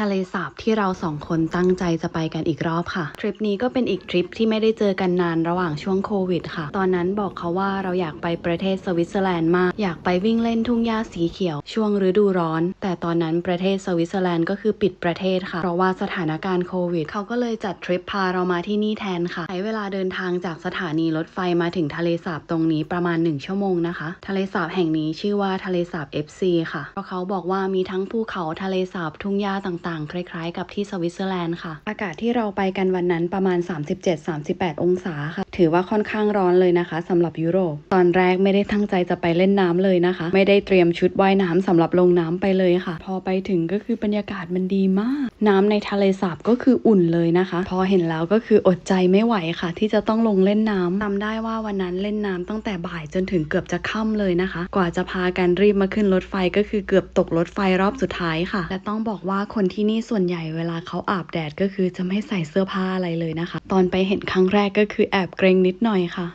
ทะเลสาบที่เราสองคนตั้งใจจะไปกันอีกรอบค่ะ ทริปนี้ก็เป็นอีกทริปที่ไม่ได้เจอกันนานระหว่างช่วงโควิดค่ะ ตอนนั้นบอกเขาว่าเราอยากไปประเทศสวิตเซอร์แลนด์มาก อยากไปวิ่งเล่นทุ่งหญ้าสีเขียว ช่วงฤดูร้อน แต่ตอนนั้นประเทศสวิตเซอร์แลนด์ก็คือปิดประเทศค่ะ เพราะว่าสถานการณ์โควิด เขาก็เลยจัดทริปพาเรามาที่นี่แทนค่ะ ใช้เวลาเดินทางจากสถานีรถไฟมาถึงทะเลสาบตรงนี้ประมาณ 1 ชั่วโมงนะคะ ทะเลสาบแห่งนี้ชื่อว่าทะเลสาบ FC ค่ะ เพราะเขาบอกว่ามีทั้งภูเขาทะเลสาบทุ่งหญ้าต่างๆ คล้ายๆ กับที่สวิตเซอร์แลนด์ค่ะ อากาศที่เราไปกันวันนั้นประมาณ 37-38 องศาค่ะ ถือว่าค่อนข้างร้อนเลยนะคะสำหรับยุโรป ตอนแรกไม่ได้ตั้งใจจะไปเล่นน้ำเลยนะคะ ไม่ได้เตรียมชุดว่ายน้ำสำหรับลงน้ำไปเลยค่ะ พอไปถึงก็คือบรรยากาศมันดีมาก น้ำในทะเลสาบก็คืออุ่นเลยนะคะ พอเห็นแล้วก็คืออดใจไม่ไหวค่ะ ที่จะต้องลงเล่นน้ำจำได้ว่าวันนั้นเล่นน้ำตั้งแต่บ่ายจนถึงเกือบจะค่ำเลยนะคะ กว่าจะพากันรีบมาขึ้นรถไฟก็คือเกือบตกรถไฟรอบสุดท้ายค่ะ และต้องบอกว่าคนที่ที่นี่ส่วนใหญ่เวลาเขาอาบแดดก็คือจะไม่ใส่เสื้อผ้าอะไรเลยนะคะ ตอนไปเห็นครั้งแรกก็คือแอบเกรงนิดหน่อยค่ะ